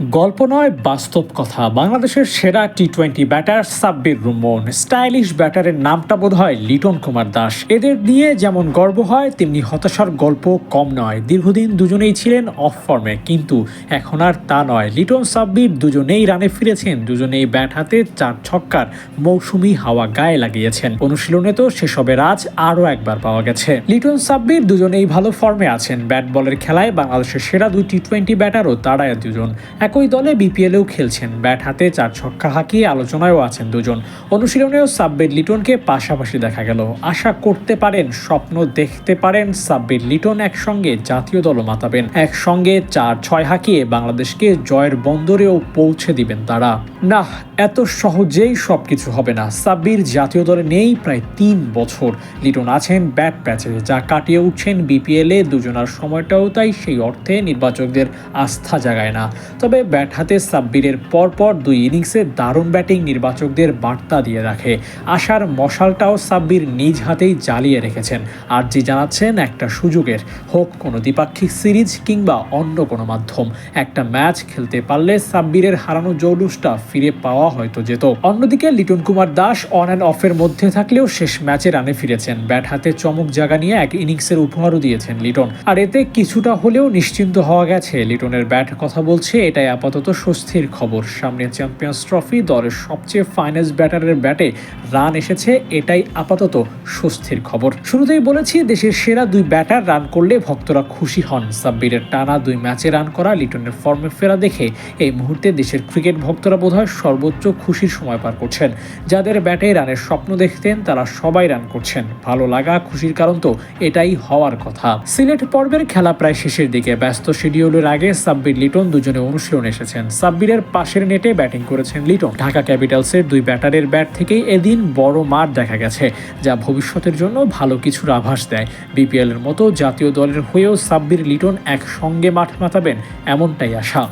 গল্প নয়, বাস্তব কথা। বাংলাদেশের সেরা T twenty batter Sabbir Rumon. Stylish ব্যাটারের নামটা বোধ হয় লিটন কুমার দাস। এদের নিয়ে যেমন গর্ব হয়, তেমনি হতাশার গল্প কম নয়। দীর্ঘদিন দুজনেই ছিলেন অফ ফর্মে কিন্তু এখন আর তা নয়। লিটন সাব্বির দুজনেই রানে ফিরেছেন, দুজনেই ব্যাট হাতে চার ছক্কার মৌসুমি হাওয়া গায়ে লাগিয়েছেন। অনুশীলনে তো সেসবের আজ আরও একবার পাওয়া গেছে। লিটন সাব্বির দুজনেই ভালো ফর্মে আছেন। ব্যাট বলের খেলায় বাংলাদেশের সেরা দুই টি টোয়েন্টি ব্যাটারও তারাই দুজন। একই দলে বিপিএলেও খেলছেন। ব্যাট হাতে চার ছক্কা হাঁকিয়ে আলোচনায়ও আছেন দুজন। অনুশীলনেও সাব্বির লিটনকে পাশাপাশি দেখা গেল। আশা করতে পারেন, স্বপ্ন দেখতে পারেন, সাব্বির লিটন একসঙ্গে জাতীয় দলও মাতাবেন। একসঙ্গে চার ছয় হাঁকিয়ে বাংলাদেশকে জয়ের বন্দরেও পৌঁছে দিবেন তারা। না এত সহজেই সবকিছু হবে না। সাব্বির জাতীয় দলে নেই প্রায় তিন বছর। লিটন আছেন ব্যাট প্যাচে, যা কাটিয়ে উঠছেন বিপিএলে। দুজনার সময়টাও তাই সেই অর্থে নির্বাচকদের আস্থা জাগায় না। তবে ব্যাট হাতে সাব্বিরের পরপর দুই ইনিংসে দারুণ ব্যাটিং নির্বাচকদের বার্তা দিয়ে রাখে। আশার মশালটাও সাব্বির নিজ হাতেই জ্বালিয়ে রেখেছেন। আর যে জানাচ্ছেন, একটা সুযোগের, হোক কোনো দ্বিপাক্ষিক সিরিজ কিংবা অন্য কোনো মাধ্যম। একটা ম্যাচ খেলতে পারলে সাব্বিরের হারানো জৌলুসটা ফিরে পাওয়া হয়তো যেত। অন্যদিকে লিটন কুমার দাস অন অ্যান্ড অফের মধ্যে থাকলেও শেষ ম্যাচে রানে ফিরেছেন। ব্যাট হাতে চমক জায়গা নিয়ে এক ইনিংসের উপহারও দিয়েছেন লিটন। আর এতে কিছুটা হলেও নিশ্চিন্ত হওয়া গেছে। লিটনের ব্যাট কথা বলছে এটাই আপাতত স্বস্তির খবর। সামনে চ্যাম্পিয়ন্স ট্রফি দলের সবচেয়ে ফাইনেস্ট ব্যাটারের ব্যাটে রান এসেছে, এটাই আপাতত স্বস্তির খবর। শুরুতেই বলেছি, দেশের সেরা দুই ব্যাটার রান করলে ভক্তরা খুশি হন। সাব্বিরের টানা দুই ম্যাচে রান করা, লিটনের ফর্মে ফেরা দেখে এই মুহূর্তে দেশের ক্রিকেট ভক্তরা বোধহয় সর্বোচ্চ খুশির সময় পার করছেন। যাদের ব্যাটে রানের স্বপ্ন দেখতেন, তারা সবাই রান করছেন। ভালো লাগা, খুশির কারণ তো এটাই হওয়ার কথা। সিলেট পর্বের খেলা প্রায় শেষের দিকে, ব্যস্ত শিডিউলের আগে সাব্বির, লিটন দুজনে অনুশীলন এসেছেন। সাব্বিরের পাশের নেটে ব্যাটিং করেছেন লিটন। ঢাকা ক্যাপিটালসের দুই ব্যাটারের ব্যাট থেকেই এদিন বড় মার দেখা গেছে, যা ভবিষ্যতের জন্য ভালো কিছুর আভাস দেয়। বিপিএল এর মতো জাতীয় দলের হয়েও সাব্বির, লিটন একসঙ্গে মাঠ মাতাবেন এমনটাই আশা।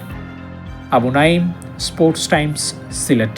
Abu Naim Sports Times, Sylhet.